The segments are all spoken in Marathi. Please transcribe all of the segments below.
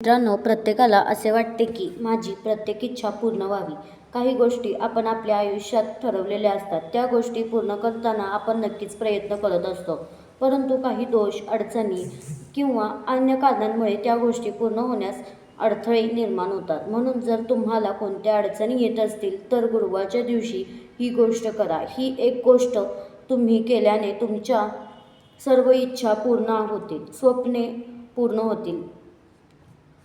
मित्रांनो प्रत्येकाला असे वाटते की माझी प्रत्येक इच्छा पूर्ण व्हावी. काही गोष्टी आपण आपल्या आयुष्यात ठरवलेल्या असतात. त्या गोष्टी पूर्ण करताना आपण नक्कीच प्रयत्न करत असतो. परंतु काही दोष अडचणी किंवा अन्य कारणांमुळे त्या गोष्टी पूर्ण होण्यास अडथळे निर्माण होतात. म्हणून जर तुम्हाला कोणत्या अडचणी येत असतील तर गुरुवारच्या दिवशी ही गोष्ट करा. ही एक गोष्ट तुम्ही केल्याने तुमच्या सर्व इच्छा पूर्ण होतील स्वप्ने पूर्ण होतील.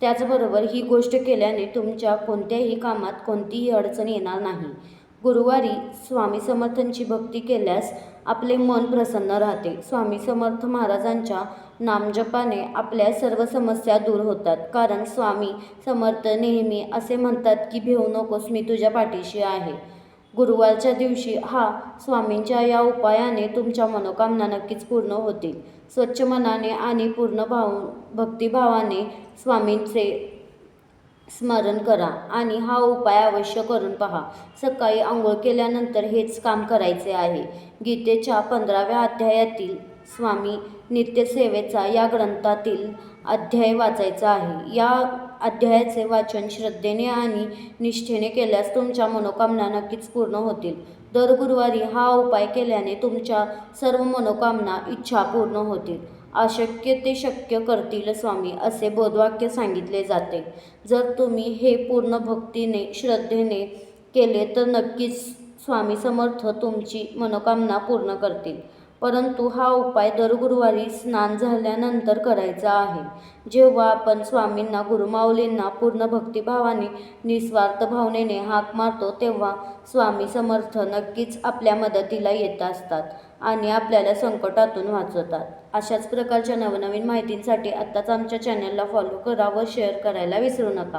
त्याचबरोबर ही गोष्ट केल्याने तुमच्या कोणत्याही कामात कोणतीही अडचण येणार नाही. गुरुवारी स्वामी समर्थांची भक्ती केल्यास आपले मन प्रसन्न राहते. स्वामी समर्थ महाराजांच्या नामजपाने आपल्या सर्व समस्या दूर होतात. कारण स्वामी समर्थ नेहमी असे म्हणतात की भिवू नकोस मी तुझ्या पाठीशी आहे. गुरुवारच्या दिवशी हा स्वामींच्या या उपायाने तुमच्या मनोकामना नक्कीच पूर्ण होतील. स्वच्छ मनाने आणि पूर्ण भाव भक्तिभावाने स्वामींचे स्मरण करा आणि हा उपाय अवश्य करून पहा. सकाळी आंघोळ केल्यानंतर हेच काम करायचे आहे. गीतेच्या पंधराव्या अध्यायातील स्वामी नित्यसेवेचा या ग्रंथातील अध्याय वाचायचा आहे. या अध्यायाचे वाचन श्रद्धेने आणि निष्ठेने केल्यास तुमच्या मनोकामना नक्कीच पूर्ण होतील. दर गुरुवारी हा उपाय केल्याने तुमच्या सर्व मनोकामना इच्छा पूर्ण होतील. अशक्य ते शक्य करतील स्वामी असे बोधवाक्य सांगितले जाते. जर तुम्ही हे पूर्ण भक्तीने श्रद्धेने केले तर नक्कीच स्वामी समर्थ तुमची मनोकामना पूर्ण करतील. परंतु हा उपाय दर गुरुवारी स्नान झाल्यानंतर करायचा आहे. जेव्हा आपण स्वामींना गुरुमाऊलींना पूर्ण भक्तिभावाने निस्वार्थ भावनेने हाक मारतो तेव्हा स्वामी समर्थ नक्कीच आपल्या मदतीला येत असतात आणि आपल्याला संकटातून वाचवतात. अशाच प्रकारच्या नवनवीन माहितींसाठी आत्ताच आमच्या चॅनलला फॉलो करा व शेअर करायला विसरू नका.